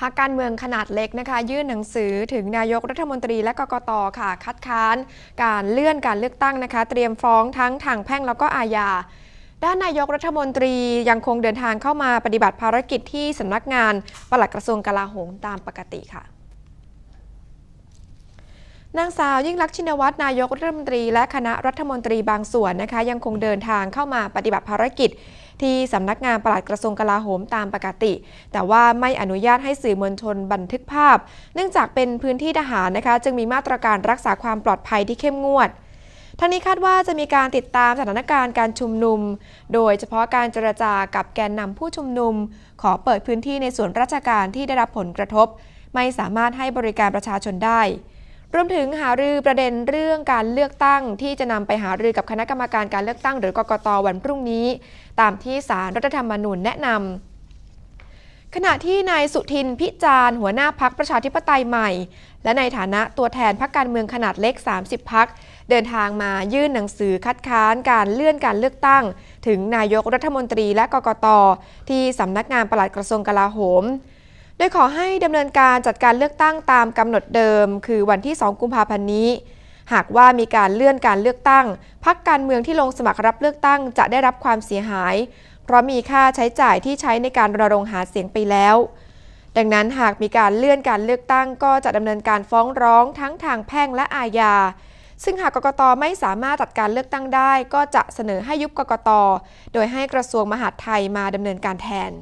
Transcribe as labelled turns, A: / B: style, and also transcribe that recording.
A: พรรคการเมืองขนาดเล็กนะคะ ยื่นหนังสือถึงนายกรัฐมนตรีและกกตค่ะ คัดค้านการเลื่อนการเลือกตั้งนะคะ เตรียมฟ้องทั้งทางแพ่งแล้วก็อาญาด้านนายกรัฐมนตรียังคงเดินทางเข้ามาปฏิบัติภารกิจที่สำนักงานปลัดกระทรวงกลาโหมตามปกติค่ะนางสาวยิ่งลักษณ์ชินวัตรนายกรัฐมนตรีและคณะรัฐมนตรีบางส่วนนะคะ ยังคงเดินทางเข้ามาปฏิบัติภารกิจ ที่สำนักงานปลัดกระทรวงกลาโหมตามปกติ แต่ว่าไม่อนุญาตให้สื่อมวลชนบันทึกภาพ เนื่องจากเป็นพื้นที่ทหารนะคะ จึงมีมาตรการรักษาความปลอดภัยที่เข้มงวดทั้งนี้คาดว่าจะมีการติดตามสถานการณ์การชุมนุม โดยเฉพาะการเจรจากับแกนนำผู้ชุมนุม ขอเปิดพื้นที่ในส่วนราชการที่ได้รับผลกระทบ ไม่สามารถให้บริการประชาชนได้ รวมถึงหารือประเด็นเรื่องการเลือกตั้ง ที่จะนำไปหารือกับคณะกรรมการการเลือกตั้ง หรือกกตวันพรุ่งนี้ ตามที่สารรัฐธรรมนูญแนะนำขณะที่นายสุทินพิจารณ์หัวหน้าพักประชาธิปไตยใหม่ และในฐานะตัวแทนพักการเมืองขนาดเล็ก 30 พัก เดินทางมายื่นหนังสือคัดค้านการเลื่อนการเลือกตั้ง ถึงนายกรัฐมนตรีและกกตที่สำนักงานปลัดกระทรวงกลาโหม โดยขอให้ดำเนินการจัดการเลือกตั้งตามกำหนดเดิม คือวันที่ 2 กุมภาพันธ์นี้ หากว่ามีการเลื่อนการเลือกตั้ง พักการเมืองที่ลงสมัครรับเลือกตั้งจะได้รับความเสียหาย เพราะมีค่าใช้จ่ายที่ใช้ในการรณรงค์หาเสียงไปแล้ว ดังนั้นหากมีการเลื่อนการเลือกตั้ง ก็จะดำเนินการฟ้องร้องทั้งทางแพ่งและอาญาซึ่งหากกกตไม่สามารถจัดการเลือกตั้งได้ ก็จะเสนอให้ยุบกกต โดยให้กระทรวงมหาดไทยมาดำเนินการแทน